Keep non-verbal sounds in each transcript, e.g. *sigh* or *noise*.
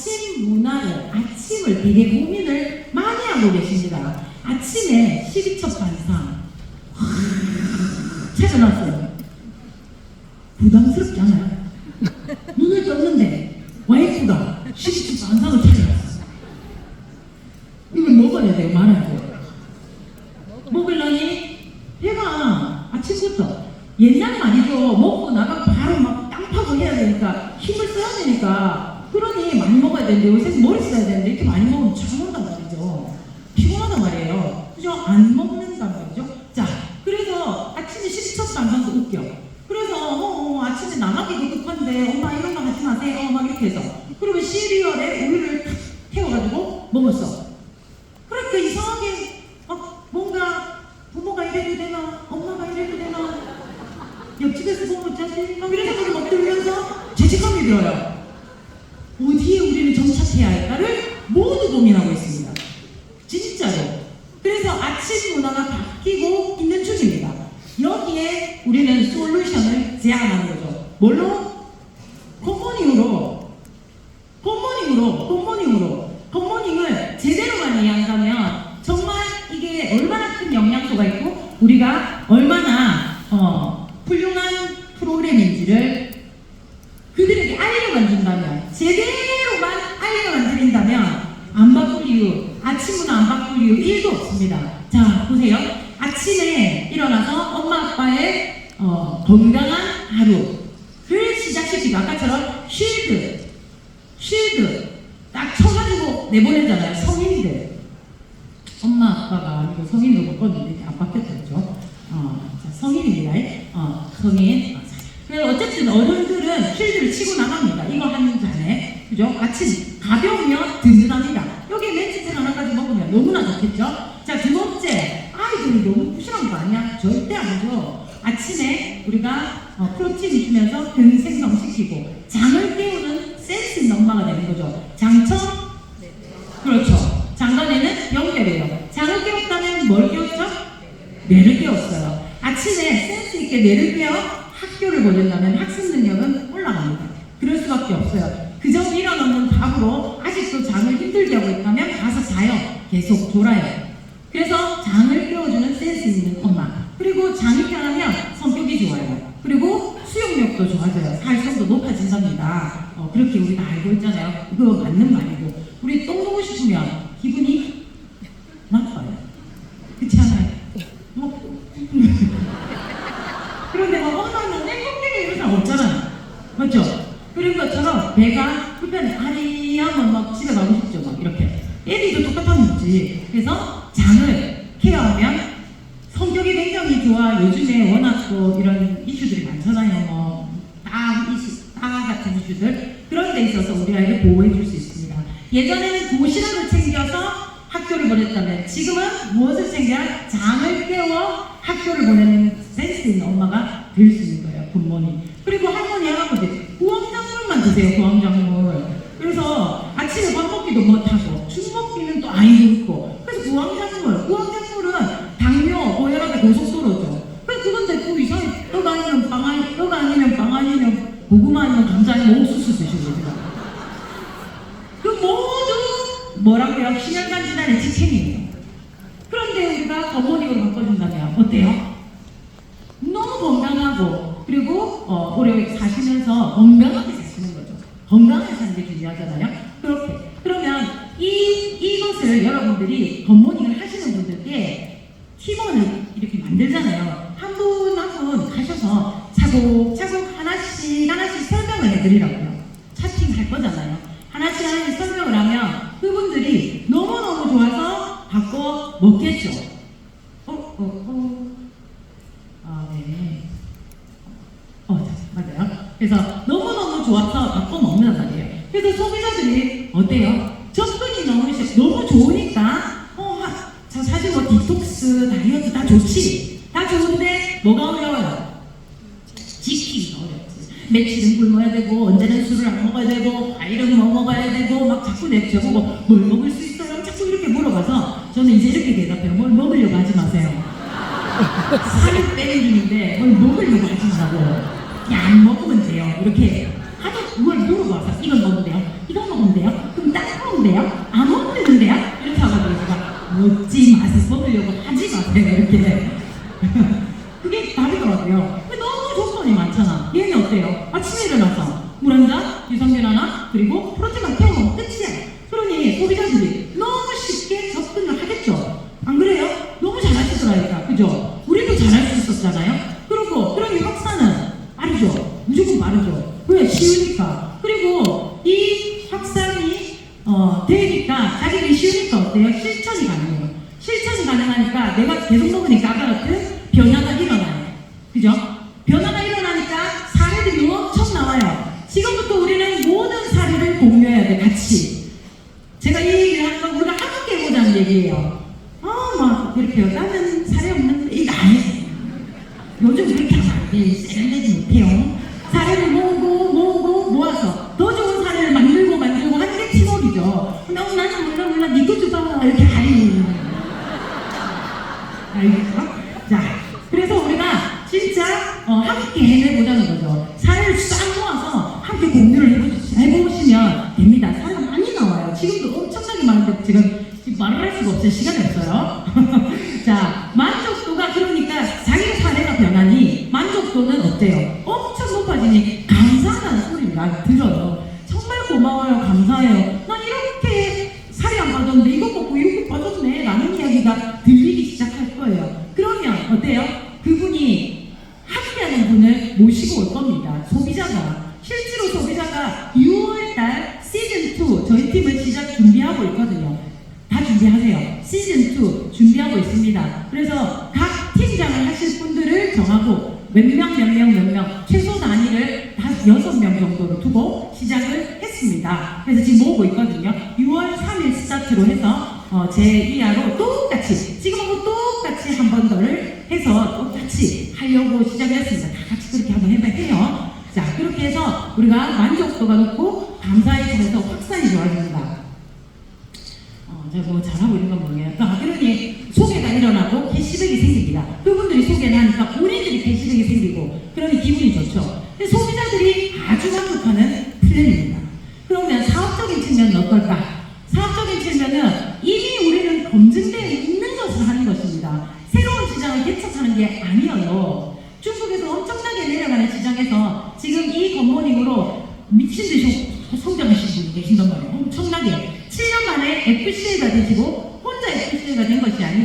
아침 문화를, 아침을 되게 고민을 많이 하고 계십니다. 아침에 12첩 반상 찾아놨어요. 부담스럽지 않아요? 엄마 이런 거 하지 마세요. 어, 막 이렇게 해서. 그러면 시리얼에 우유를 탁 태워가지고 먹었어. 프로그램인지를 그들에게 알려만 준다면 제대로만 알려만 드린다면 안 바꿀 이유 아침 문화 안 바꿀 이유 1도 없습니다. 자 보세요. 아침에 일어나서 엄마 아빠의 어, 건강 그렇죠? 자, 두 번째, 아이들이 너무 푸실한 거 아니야? 절대 아니죠. 아침에 우리가 어, 프로틴 주면서 등 생성시키고 장을 깨우는 센스 엄마가 되는 거죠. 장천? 그렇죠. 장관에는 영대래요. 장을 깨웠다면 뭘 깨웠죠? 뇌를 깨웠어요. 아침에 센스 있게 뇌를 깨워 학교를 보내려면 쪽 돌아요. 아니고. 그래서 구황작물 구황작물은 당뇨 뭐 고혈압의 고속도로죠. 그래서 그건 대포 이상해 떡 아니면 빵 아니 떡 아니면 빵 아니면 고구마 아니면 감자 아니면 옥수수 드시고 нічого. 정도는 어때요? 엄청 높아지니 번거를 해서 똑같이 하려고 시작을 했습니다. 다 같이 그렇게 한번 해봐요. 자, 그렇게 해서 우리가 만족도가 높고 감사의 차에서 확산이 좋아집니다. 어, 제가 뭐 잘하고 있는 건 모르겠네요. 아, 그러니 소개가 일어나고 캐시백이 생깁니다. 그분들이 소개를 하니까 본인들이 캐시백이 생기고 그러니 기분이 좋죠. 经过检疫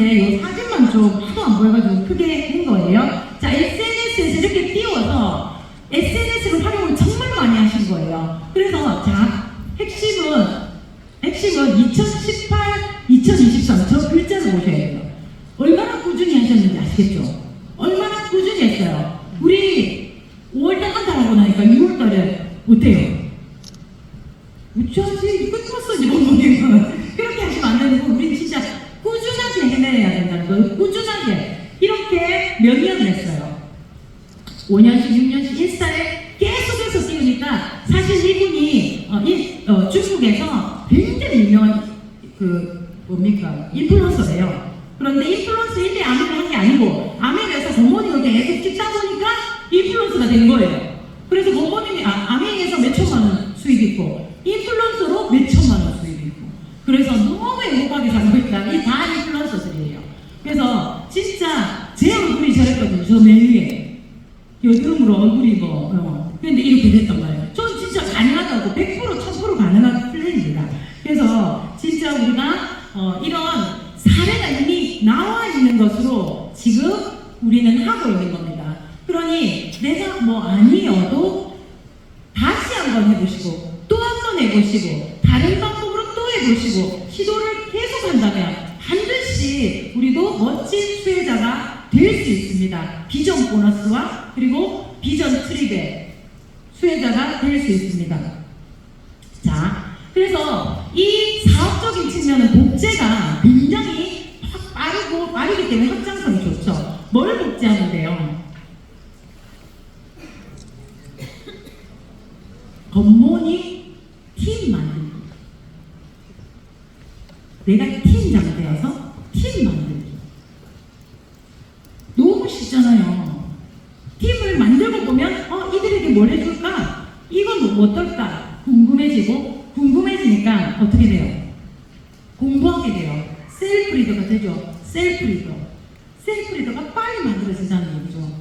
이제 이 사진만 좀 하도 안 보여가지고 크게 한 거예요. 자, SNS에서 이렇게 띄워서 SNS로 활용을 정말 많이 하신 거예요. 그래서 자, 핵심은 핵심은 2000 그 뭡니까 인플루언서래요. 그런데 인플루언서 1대 암을 한게 아니고 암에 대해서 부모님한테 계속 찍다 보니까 인플루언서가 된 거예요. 그래서 부모님이 아, 암행에서 몇 천만 원 수입 있고 인플루언서로 몇 천만 원 수입 있고 그래서 너무 행복하게 살고 있다. 이다 인플루언서들이에요. 그래서 진짜 제 얼굴이 저랬거든요. 저 맨 위에 그 여드름으로 얼굴이 뭐 어. 근데 이렇게 됐단 말이에요. 저는 진짜 가능하다고 100% 다른 방법으로 또 해보시고 시도를 계속한다면 반드시 우리도 멋진 수혜자가 될 수 있습니다. 비전 보너스와 그리고 비전 트립의 수혜자가 될 수 있습니다. 자, 그래서 이 사업적인 측면은 복제가 굉장히 빠르고 빠르기 때문에 확장성이 좋죠. 뭘 복제하는데요? 내가 팀장 되어서 팀 만들기. 너무 쉽잖아요. 팀을 만들고 보면 어 이들에게 뭘 해줄까? 이건 뭐 어떨까? 궁금해지고 궁금해지니까 어떻게 돼요? 공부하게 돼요. 셀프 리더가 되죠. 셀프 리더. 셀프 리더가 빨리 만들어진다는 얘기죠.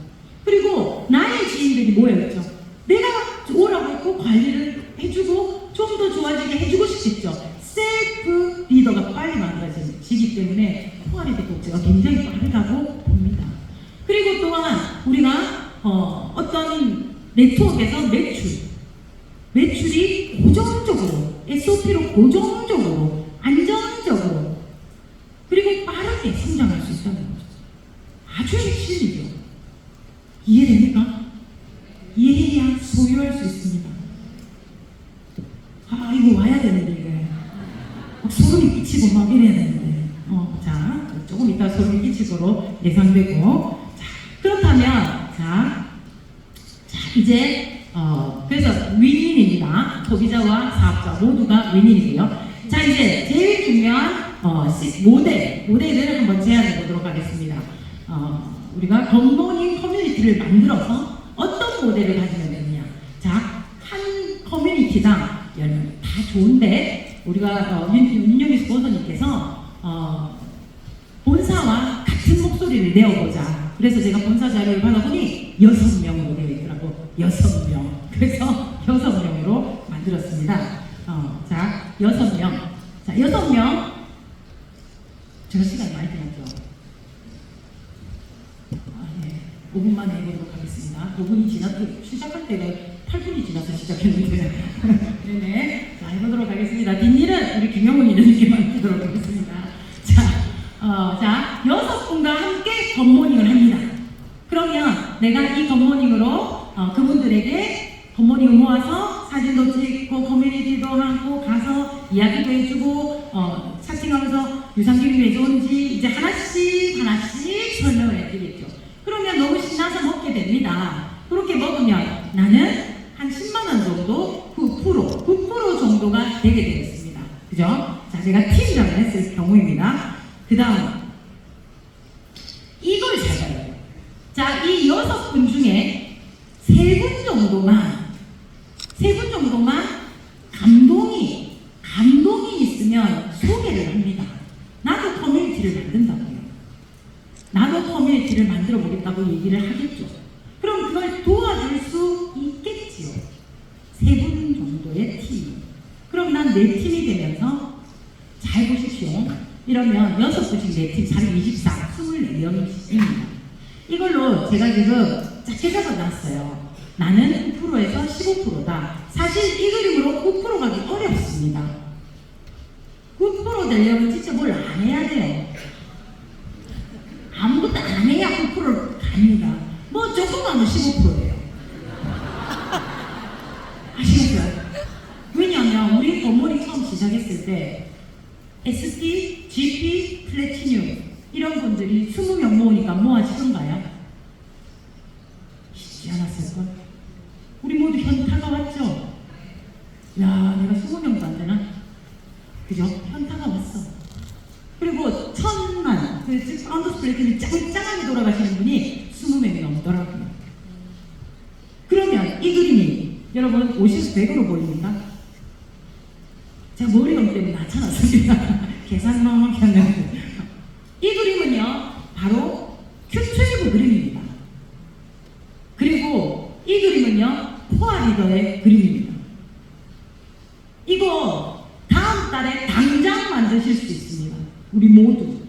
그리고 나의 지인들이 모여있죠. 내가 오라고 했고 관리를 해주고 좀 더 좋아지게 해주고 싶겠죠. 셀프 리더가 빨리 만들어지기 때문에 코아리드 복제가 굉장히 빠르다고 봅니다. 그리고 또한 우리가 어, 어떤 네트워크에서 매출, 매출이 고정적으로, SOP로 고정적으로, 안정적으로, 그리고 빠르게 성장할 수 있다는 거죠. 아주 핵심이죠. 이해됩니까? 이해해야 소유할 수 있습니다. 아, 이거 와야 되는데, 이게. 막 소름이 끼치고 막 이래야 되는데. 어, 자, 조금 이따 소름이 끼칠 거로 예상되고. 자, 그렇다면, 자, 자, 이제, 어, 그래서 윈윈입니다. 소비자와 사업자 모두가 윈윈이고요. 자, 이제 제일 중요한, 어, 시- 모델, 모델을 한번 제안해 보도록 하겠습니다. 어, 우리가 건보닝 커뮤니티를 만들어서 어떤 모델을 가지면 되느냐. 자, 한 커뮤니티당 열명 다 좋은데, 우리가, 어, 윤, 윤영희 스포서님께서, 어, 본사와 같은 목소리를 내어보자. 그래서 제가 본사 자료를 받아보니 여섯 명으로 있더라고. 여섯 명. 그래서 여섯 명으로 만들었습니다. 어, 자, 여섯 명. 자, 여섯 명. 제가 시간 많이 들었죠. 아, 네. 5분만 해보도록 하겠습니다. 5분이 지났, 시작할 때가 8분이 지나서 시작했는데. *laughs* 네네. 자, 해보도록 하겠습니다. 뒷일은 우리 김영훈 이사님께 맡기도록 하겠습니다. 자, 어, 자, 여섯 분과 함께 겉모닝을 합니다. 그러면 내가 이 겉모닝으로 어, 그분들에게 겉모닝을 모아서 사진도 찍고 커뮤니티도 하고 가서 이야기도 해주고 어, 차팅하면서 유산균이 왜 좋은지 이제 하나씩 하나씩 설명을 해드리겠죠. 그러면 너무 신나서 먹게 됩니다. 그렇게 먹으면 나는 한 10만 원 정도 9% 9% 정도가 되게 되겠습니다. 그죠? 자, 제가 팀장을 했을 경우입니다. 그 다음 이걸 잘 봐요. 자, 이 여섯 분 중에 세 분 정도만 세 분 정도만 감동이 감동이 있으면 소개를 합니다. 나도 커뮤니티를 만든다고요. 나도 커뮤니티를 만들어 보겠다고 얘기를 하겠죠. 그럼 그걸 도와줄 수 있겠지요. 세 분 정도의 팀. 그럼 난 내 팀이 되면서 잘 이러면 여섯 분씩 네 팀, 424, 24명입니다. 이걸로 제가 지금 작게 적어놨어요. 나는 9%에서 15%다. 사실 이 그림으로 9% 가기 어렵습니다. 9% 되려면 진짜 뭘 안 해야 돼요. 아무것도 안 해야 9%를 갑니다. 뭐 조금 하면 15%예요. 아시겠어요? 왜냐하면 우리 건물이 처음 시작했을 때 SP, GP, 플래티늄 이런 분들이 20명 모으니까 모아지던가요? 쉽지 않았을걸? 우리 모두 현타가 왔죠? 야, 내가 20명도 안 되나? 그죠? 현타가 왔어. 그리고 천만, 그 파운더스 플래티늄 짱짱하게 돌아가시는 분이 20명이 넘더라고요. 그러면 이 그림이 여러분 50, 100으로 보입니까? 제가 머리가 때문에 나타났습니다. 계산 막 했는데. 이 그림은요, 바로 큐12 그림입니다. 그리고 이 그림은요, 코아 리더의 그림입니다. 이거 다음 달에 당장 만드실 수 있습니다. 우리 모두.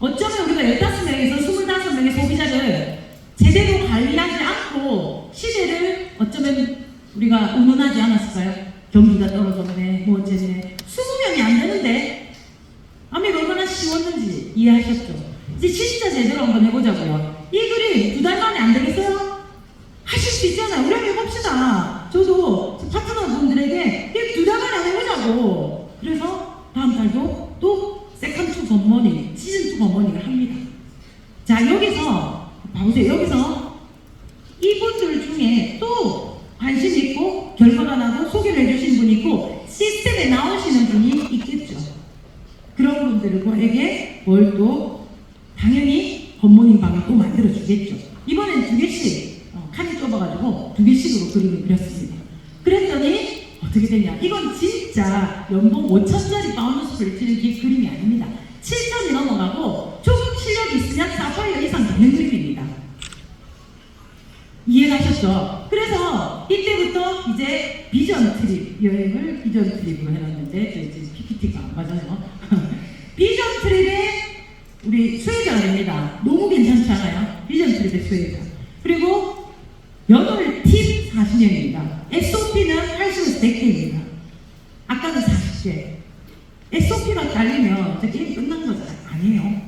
어쩌면 우리가 15명에서 25명의 소비자를 제대로 관리하지 않고 시대를 어쩌면 우리가 의논하지 않았을까요? 경기가 떨어졌네, 뭐 어쩌네. 20명이 안 되는데, 아니 얼마나 쉬웠는지 이해하셨죠? 이제 진짜 제대로 한번 해보자고요. 이 그림 두달 만에 안 되겠어요? 하실 수 있잖아요. 우리 한번 해봅시다. 저도 파트너분들에게 이두달 만에 해보자고. 그래서 다음 달도 또 세컨2 굿모닝, 시즌2 굿모닝을 합니다. 자, 여기서, 봐보세요. 여기서 이분들 중에 또 관심 있고 결과가 나고 소개를 해주신 분이 있고 시스템에 나오시는 분이 있겠죠. 그런 뭘또 당연히 굿모닝 방을 또 만들어 주겠죠. 이번엔 두 개씩 어, 칸이 좁아가지고 두 개씩으로 그림을 그렸습니다. 그랬더니 어떻게 되냐? 이건 진짜 연봉 5천짜리 바운드 스프를 치는 기- 그림이 아닙니다. 7천이 넘어가고 조금 실력이 있으면 4파이어 이상 되는 그림입니다. 이해가셨죠? 그래서 이때부터 이제 비전 트립 여행을 비전 트립으로 해놨는데 저 지금 PPT가 안 맞아요. 우리 수혜자가 됩니다. 너무 괜찮지 않아요? 비전 트립의 수혜자. 그리고 8팀 40명입니다. SOP는 80에서 100개입니다. 아까는 40개. SOP가 달리면 저 게임 끝난 거죠? 아니에요.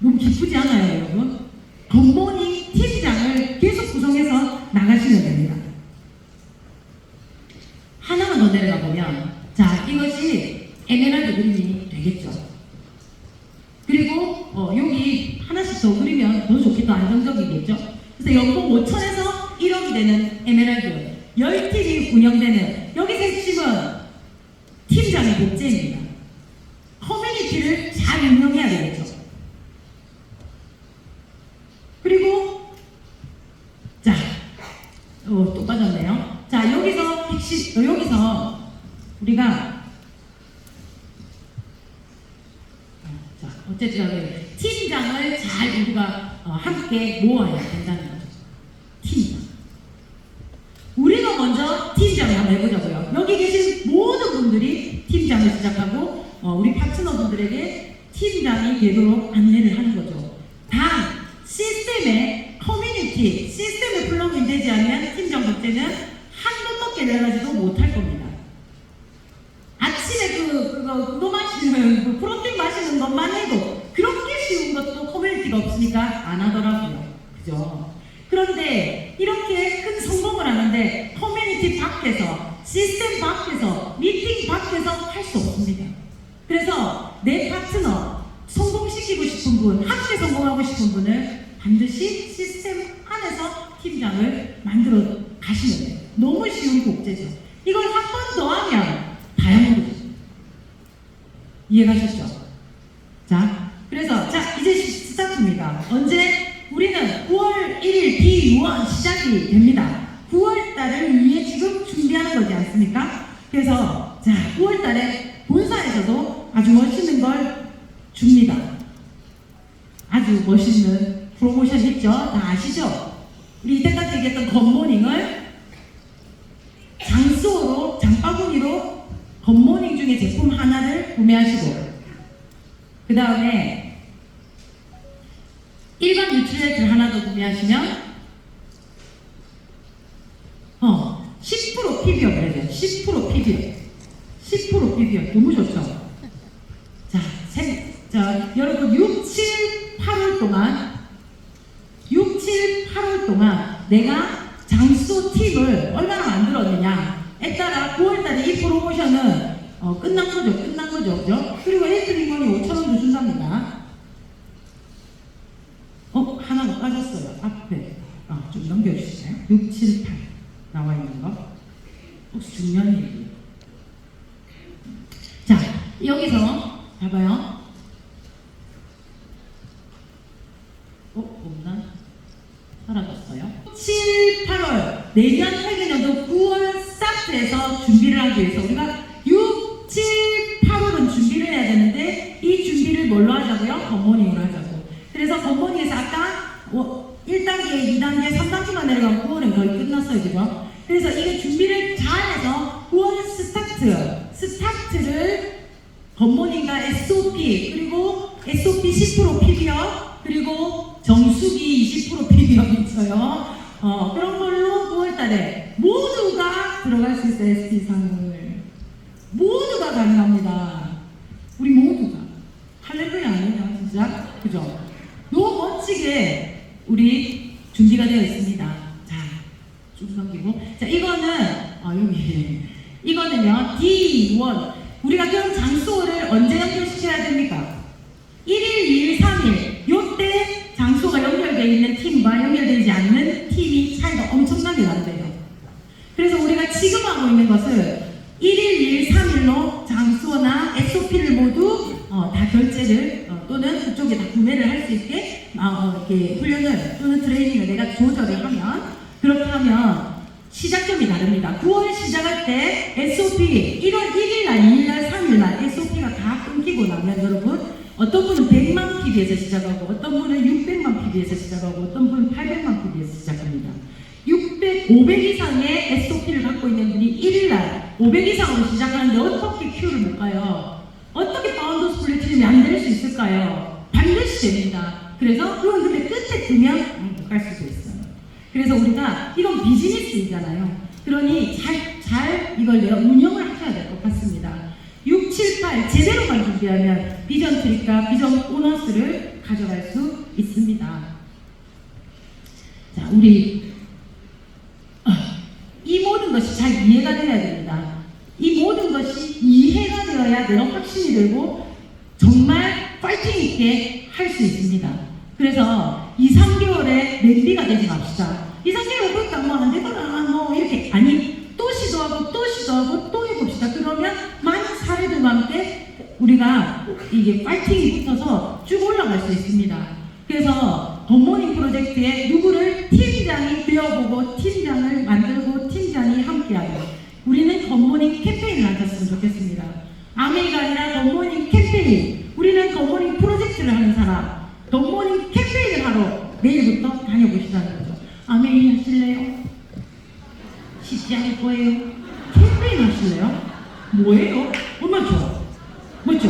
너무 기쁘지 않아요, 여러분? 굿모닝 팀장을 계속 구성해서 나가시면 됩니다. 하나만 더 내려가 보면, 자, 이것이 에메랄드 그림이 되겠죠. 그리고 어, 여기 하나씩 더 그리면 더 좋겠죠, 안정적이겠죠. 그래서 연봉 5천에서 1억이 되는 에메랄드, 10팀이 운영되는 여기 핵심은 팀장의 복제입니다. 커뮤니티를 잘 운영해야 되겠죠. 그리고 자, 어, 또 빠졌네요. 자, 여기서 핵심, 어, 여기서 우리가 어, 자, 어쨌든 팀장을 잘 우리가 어, 함께 모아야 된다는 거죠. 팀장. 우리가 먼저 팀장을 한번 해보자고요. 여기 계신 모든 분들이 팀장을 시작하고 어, 우리 파트너분들에게 팀장이 되도록 안내를 하는 거죠. 단 시스템에 커뮤니티, 시스템에 플러그인 되지 않으면 팀장 복제는 한 번밖에 내가지도 못할 겁니다. 아침에 그, 그거, 그거 마시는, 그 프로틴 마시는 것만 해도 그렇게 쉬운 것도 커뮤니티가 없으니까 안 하더라고요. 그죠? 그런데 이렇게 큰 성공을 하는데 커뮤니티 밖에서, 시스템 밖에서, 미팅 밖에서 할 수 없습니다. 그래서 내 파트너, 성공시키고 싶은 분, 함께 성공하고 싶은 분을 반드시 시스템 안에서 팀장을 만들어 가시면 돼요. 너무 쉬운 복제죠. 이걸 한 번 더 하면 다양해져요. 이해가셨죠? 자, 그래서 자 이제 시- 스타트입니다. 언제? 우리는 9월 1일 비유원 시작이 됩니다. 9월 달을 위해 지금 준비하는 거지 않습니까? 그래서 자 9월 달에 본사에서도 아주 멋있는 걸 줍니다. 아주 멋있는 프로모션 있죠? 다 아시죠? 우리 이때까지 얘기했던 굿모닝을 장소로 굿모닝 중에 제품 하나를 구매하시고 그 다음에 일반 뉴트리얼을 하나 더 구매하시면 어, 10% PBO 그래요. 10% PBO. 10% PBO. 너무 좋죠? 자, 세, 자, 여러분 6, 7, 8월 동안 6, 7, 8월 동안 내가 장수 팀을 얼마나 만들었느냐 에 따라 9월달에 이 프로모션은 어, 끝난 거죠. 끝난 거죠. 그죠? 그리고 헬스링원이 5천원도 준답니다. 어, 하나 더 빠졌어요. 앞에. 아, 좀 넘겨주시나요? 6, 7, 8 나와 있는 거. 혹시 중요한 얘기? 자, 여기서 봐봐요. 어, 없나? 사라졌어요. 7, 8월 내년 회계년도 9월 그런 걸로 9월달에 모두가 들어갈 수 있어요. ST 상을 모두가 가능합니다. 우리 모두가 할렐루야. 아니에요, 진짜? 그죠? 너무 멋지게 우리 준비가 되어 있습니다. 자, 쭉 넘기고. 자, 이거는, 아, 여기. 이거는요, D1. 우리가 그럼 장소를 언제 연결시켜야 됩니까? 1일, 2일, 3일. 요때 장소가 연결되어 있는 팀과 연결되지 않는 팀이 차이가 엄청나게 난대요. 그래서 우리가 지금 하고 있는 것은 1일, 2일, 3일로 장소나 SOP를 모두 어, 다 결제를 어, 또는 그쪽에 다 구매를 할 수 있게 어, 이렇게 훈련을 또는 트레이닝을 내가 조절을 하면 그렇게 하면 시작점이 다릅니다. 9월 시작할 때 SOP 1월 1일 날, 2일 날, 3일 날 SOP가 다 끊기고 나면 여러분 어떤 분은 100만 PB에서 시작하고 어떤 분은 600만 PB에서 시작하고 어떤 분은 800만 PB에서 시작합니다. 600, 500 이상의 SOP를 갖고 있는 분이 1일날 500 이상으로 시작하는데 어떻게 큐를 못 가요? 어떻게 바운드 스플릿이 안 될 수 있을까요? 반드시 됩니다. 그래서 근데 끝에 뜨면 못 갈 수도 있어요. 그래서 우리가 이건 비즈니스이잖아요. 그러니 잘, 잘 이걸 내가 운영을 하셔야 될 것 같습니다. 6, 7, 8 제대로만 준비하면 비전 트릭과 비전 보너스를 가져갈 수 있습니다. 자, 우리 아, 이 모든 것이 잘 이해가 되어야 됩니다. 이 모든 것이 이해가 되어야 내가 확신이 되고 정말 파이팅 있게 할 수 있습니다. 그래서 2, 3개월에 냄비가 되지 맙시다. 2, 3개월 그렇게 뭐안 되더라. 뭐 이렇게 아니 또 시도하고 또 시도하고 또 해봅시다. 그러면 많은 사례들과 함께 우리가 이게 파이팅이 붙어서 쭉 올라갈 수 있습니다. 그래서 굿모닝 프로젝트에 누구를 팀장이 되어보고 팀장을 만들고 팀장이 함께하고 우리는 굿모닝 캠페인을 하셨으면 좋겠습니다. 아메이가 아니라 굿모닝 캠페인 우리는 굿모닝 프로젝트를 하는 사람 굿모닝 캠페인을 하러 내일부터 다녀보시라는 거죠. 아메이 하실래요? 않을 거예요. 캠페인 하실래요? 뭐예요? 얼마나 좋아. 맞죠?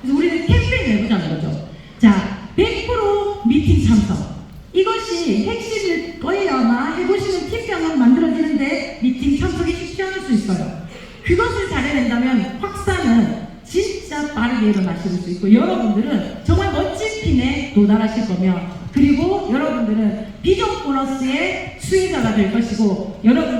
그래서 우리는 캠페인 해보자는 거죠. 자, 100% 미팅 참석. 이것이 핵심일 거예요. 아마 해보시는 팀장은 만들어지는데 미팅 참석이 쉽지 않을 수 있어요. 그것을 잘해낸다면 확산은 진짜 빠르게 일어나실 수 있고 여러분들은 정말 멋진 팀에 도달 하실 거며 그리고 여러분들은 비전 보너스의 수혜자가 될 것이고 여러분